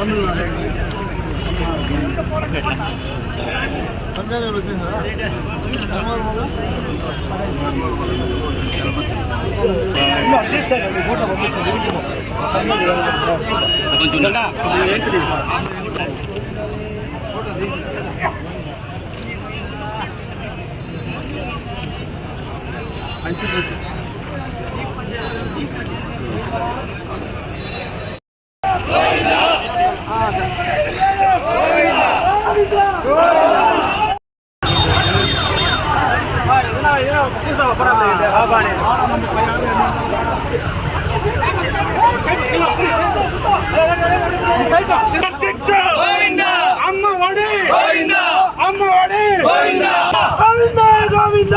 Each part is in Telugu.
అమ్మ ఒడి అమ్మ ఒడి గోవింద గోవింద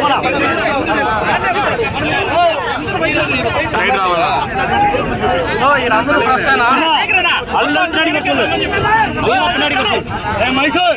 పోరా పో పో రోప్ ఆల్రెడీ అల్లంటాడికి వచ్చింది అల్లంటాడికి వచ్చింది ఏ మైసూర్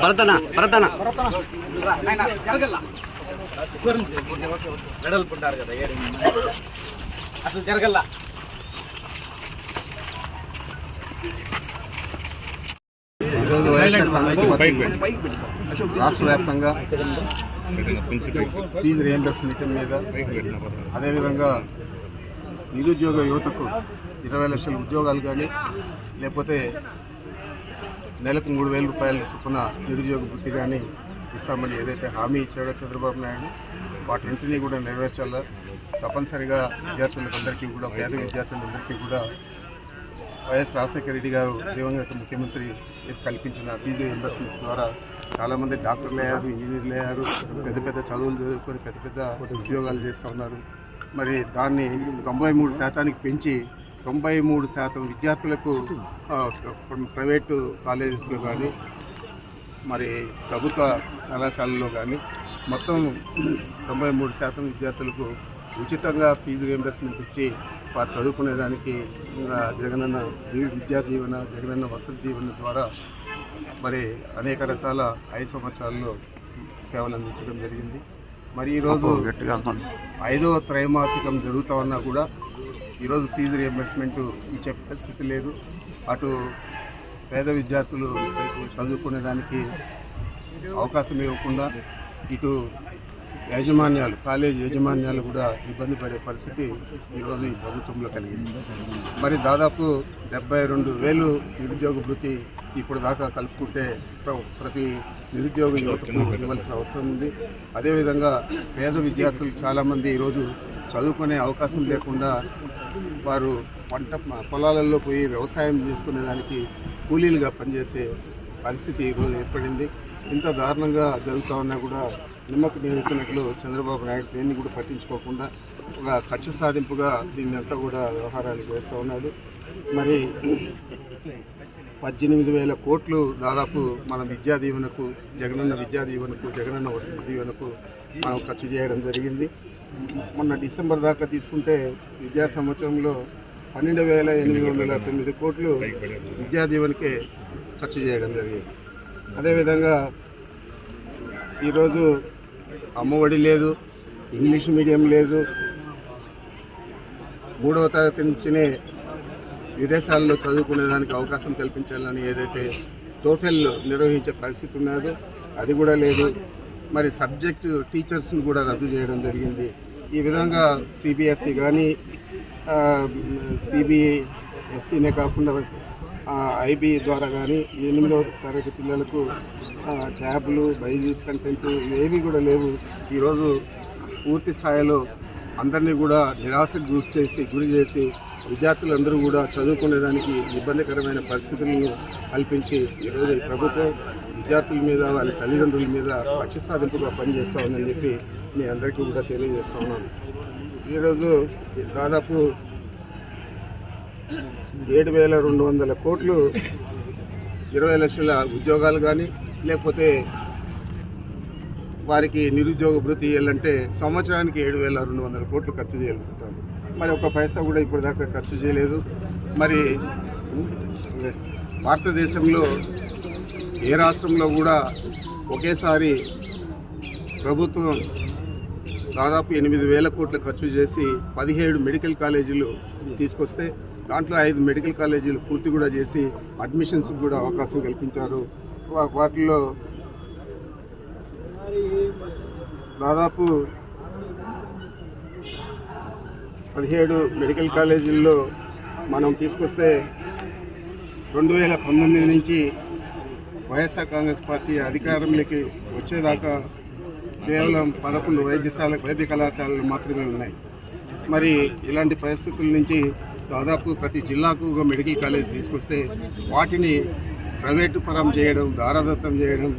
భరతన భరతన అసలు జరగల్లా ఈరోజు వైఎస్ఆర్ కాంగ్రెస్ పార్టీ రాష్ట్ర వ్యాప్తంగా ఫీజు రియంబర్స్మెంట్ మీద అదేవిధంగా నిరుద్యోగ యువతకు ఇరవై లక్షల ఉద్యోగాలు కానీ లేకపోతే నెలకు మూడు వేల రూపాయల చొప్పున నిరుద్యోగ వృత్తి కానీ ఇస్తామని ఏదైతే హామీ ఇచ్చాడో చంద్రబాబు నాయుడు వాటిని కూడా నెరవేర్చాలా తప్పనిసరిగా విద్యార్థులందరికీ కూడా పేద విద్యార్థులందరికీ కూడా వైఎస్ రాజశేఖర రెడ్డి గారు దివంగత ముఖ్యమంత్రి కల్పించిన ఫీజు రియంబర్స్మెంట్ ద్వారా చాలామంది డాక్టర్లు అయ్యారు ఇంజనీర్లు అయ్యారు పెద్ద పెద్ద చదువులు చదువుకొని పెద్ద పెద్ద ఉద్యోగాలు చేస్తూ ఉన్నారు. మరి దాన్ని తొంభై మూడు శాతానికి పెంచి తొంభై మూడు శాతం విద్యార్థులకు ప్రైవేటు కాలేజెస్లో కానీ మరి ప్రభుత్వ కళాశాలలో కానీ మొత్తం తొంభై మూడు శాతం విద్యార్థులకు ఉచితంగా ఫీజు రియంబర్స్మెంట్ ఇచ్చి వారు చదువుకునేదానికి జగనన్న విద్యా దీవెన జగనన్న వసతి దీవెన ద్వారా మరి అనేక రకాల ఐదు సంవత్సరాల్లో సేవలు అందించడం జరిగింది. మరి ఈరోజు ఐదవ త్రైమాసికం జరుగుతూ ఉన్నా కూడా ఈరోజు ఫీజు రియంబర్స్మెంట్ ఇచ్చే పరిస్థితి లేదు. అటు పేద విద్యార్థులు చదువుకునే దానికి అవకాశం ఇవ్వకుండా ఇటు యాజమాన్యాలు కాలేజ్ యాజమాన్యాలు కూడా ఇబ్బంది పడే పరిస్థితి ఈరోజు ఈ ప్రభుత్వంలో కలిగింది. మరి దాదాపు డెబ్బై రెండు వేలు నిరుద్యోగ భృతి ఇప్పుడు దాకా కలుపుకుంటే ప్ర- ప్రతి నిరుద్యోగ యువతకు ఇవ్వాల్సిన అవసరం ఉంది. అదేవిధంగా పేద విద్యార్థులు చాలామంది ఈరోజు చదువుకునే అవకాశం లేకుండా వారు పంట పొలాలలో పోయి వ్యవసాయం చేసుకునే దానికి కూలీలుగా పనిచేసే పరిస్థితి ఈరోజు ఏర్పడింది. ఇంత దారుణంగా జరుగుతూ ఉన్నా కూడా నిమ్మకు నేర్చుకున్నట్లు చంద్రబాబు నాయుడు దేన్ని కూడా పట్టించుకోకుండా ఒక కక్ష సాధింపుగా దీన్ని అంతా కూడా వ్యవహారాన్ని చేస్తూ ఉన్నాడు. మరి పద్దెనిమిది వేల కోట్లు దాదాపు మన విద్యా దీవెనకు జగనన్న విద్యా దీవెనకు జగనన్న వసతి దీవెనకు మనం ఖర్చు చేయడం జరిగింది. మొన్న డిసెంబర్ దాకా తీసుకుంటే విద్యా సంవత్సరంలో పన్నెండు వేల ఎనిమిది వందల తొమ్మిది కోట్లు విద్యా దీవెనకే ఖర్చు చేయడం జరిగింది. అదేవిధంగా ఈరోజు అమ్మఒడి లేదు ఇంగ్లీష్ మీడియం లేదు. మూడవ తరగతి నుంచినే విదేశాల్లో చదువుకునేదానికి అవకాశం కల్పించాలని ఏదైతే టోఫెల్ నిర్వహించే పరిస్థితి ఉన్నదో అది కూడా లేదు. మరి సబ్జెక్టు టీచర్స్ని కూడా రద్దు చేయడం జరిగింది. ఈ విధంగా సిబిఎస్సి కానీ సిబిఎస్ఈనే కాకుండా ఐబీ ద్వారా కానీ ఎనిమిదవ తరగతి పిల్లలకు ట్యాబ్లు బైజూస్ కంటెంట్ ఏవి కూడా లేవు. ఈరోజు పూర్తి స్థాయిలో అందరినీ కూడా నిరాశకు గురి చేసి గురి చేసి విద్యార్థులందరూ కూడా చదువుకునేదానికి ఇబ్బందికరమైన పరిస్థితులను కల్పించి ఈరోజు ప్రభుత్వం విద్యార్థుల మీద వాళ్ళ తల్లిదండ్రుల మీద పక్షసాధింపుగా పనిచేస్తూ ఉందని చెప్పి మీ అందరికీ కూడా తెలియజేస్తా ఉన్నాను. ఈరోజు దాదాపు ఏడు వేల రెండు వందల కోట్లు ఇరవై లక్షల ఉద్యోగాలు కానీ లేకపోతే వారికి నిరుద్యోగ భృతి ఇవ్వాలంటే సంవత్సరానికి ఏడు వేల రెండు వందల కోట్లు ఖర్చు చేయాల్సి ఉంటుంది. మరి ఒక పైసా కూడా ఇప్పటిదాకా ఖర్చు చేయలేదు. మరి భారతదేశంలో ఏ రాష్ట్రంలో కూడా ఒకేసారి ప్రభుత్వం దాదాపు ఎనిమిది వేల కోట్లు ఖర్చు చేసి పదిహేడు మెడికల్ కాలేజీలు తీసుకొస్తే దాంట్లో ఐదు మెడికల్ కాలేజీలు పూర్తి కూడా చేసి అడ్మిషన్స్ కూడా అవకాశం కల్పించారు. వాటిలో దాదాపు పదిహేడు మెడికల్ కాలేజీల్లో మనం తీసుకొస్తే రెండు వేల పంతొమ్మిది నుంచి వైఎస్ఆర్ కాంగ్రెస్ పార్టీ అధికారంలోకి వచ్చేదాకా కేవలం పదకొండు వైద్యశాల వైద్య కళాశాలలు మాత్రమే ఉన్నాయి. మరి ఇలాంటి పరిస్థితుల నుంచి దాదాపు ప్రతి జిల్లాకు ఒక మెడికల్ కాలేజ్ తీసుకొస్తే వాటిని ప్రైవేటు పరం చేయడం దారాదత్తం చేయడం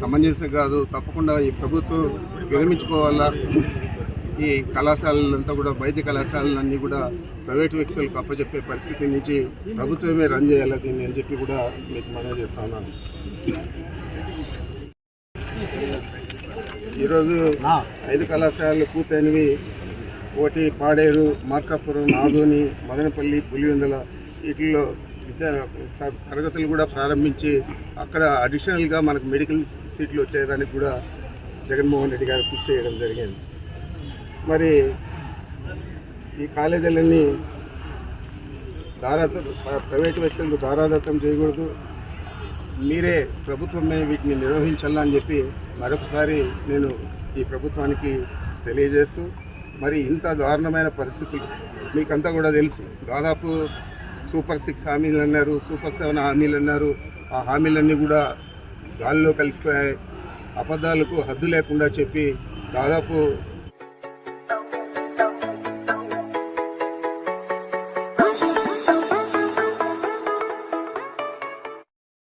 సమంజసం కాదు. తప్పకుండా ఈ ప్రభుత్వం విరమించుకోవాలా? ఈ కళాశాలలంతా కూడా వైద్య కళాశాలలన్నీ కూడా ప్రైవేటు వ్యక్తులకు అప్పచెప్పే పరిస్థితి నుంచి ప్రభుత్వమే రన్ చేయాలి దీన్ని అని చెప్పి కూడా మీకు మనవి చేస్తా ఉన్నాను ఈరోజు ఐదు కళాశాలలు పూర్తయినవి. ఒకటి పాడేరు మార్కాపురం నాదోని మదనపల్లి పులివెందల వీటిల్లో విద్యా తరగతులు కూడా ప్రారంభించి అక్కడ అడిషనల్గా మనకు మెడికల్ సీట్లు వచ్చేదానికి కూడా జగన్మోహన్ రెడ్డి గారు కృషి చేయడం జరిగింది. మరి ఈ కాలేజీలన్నీ దారాద ప్రైవేట్ వ్యక్తులకు దారాదత్తం చేయకూడదు. మీరే ప్రభుత్వమే వీటిని నిర్వహించాలని చెప్పి మరొకసారి నేను ఈ ప్రభుత్వానికి తెలియజేస్తూ మరి ఇంత దారుణమైన పరిస్థితులు మీకంతా కూడా తెలుసు. దాదాపు సూపర్ సిక్స్ హామీలు అన్నారు సూపర్ సెవెన్ హామీలు అన్నారు. ఆ హామీలన్నీ కూడా గాలిలో కలిసిపోయాయి. అబద్ధాలకు హద్దు లేకుండా చెప్పి దాదాపు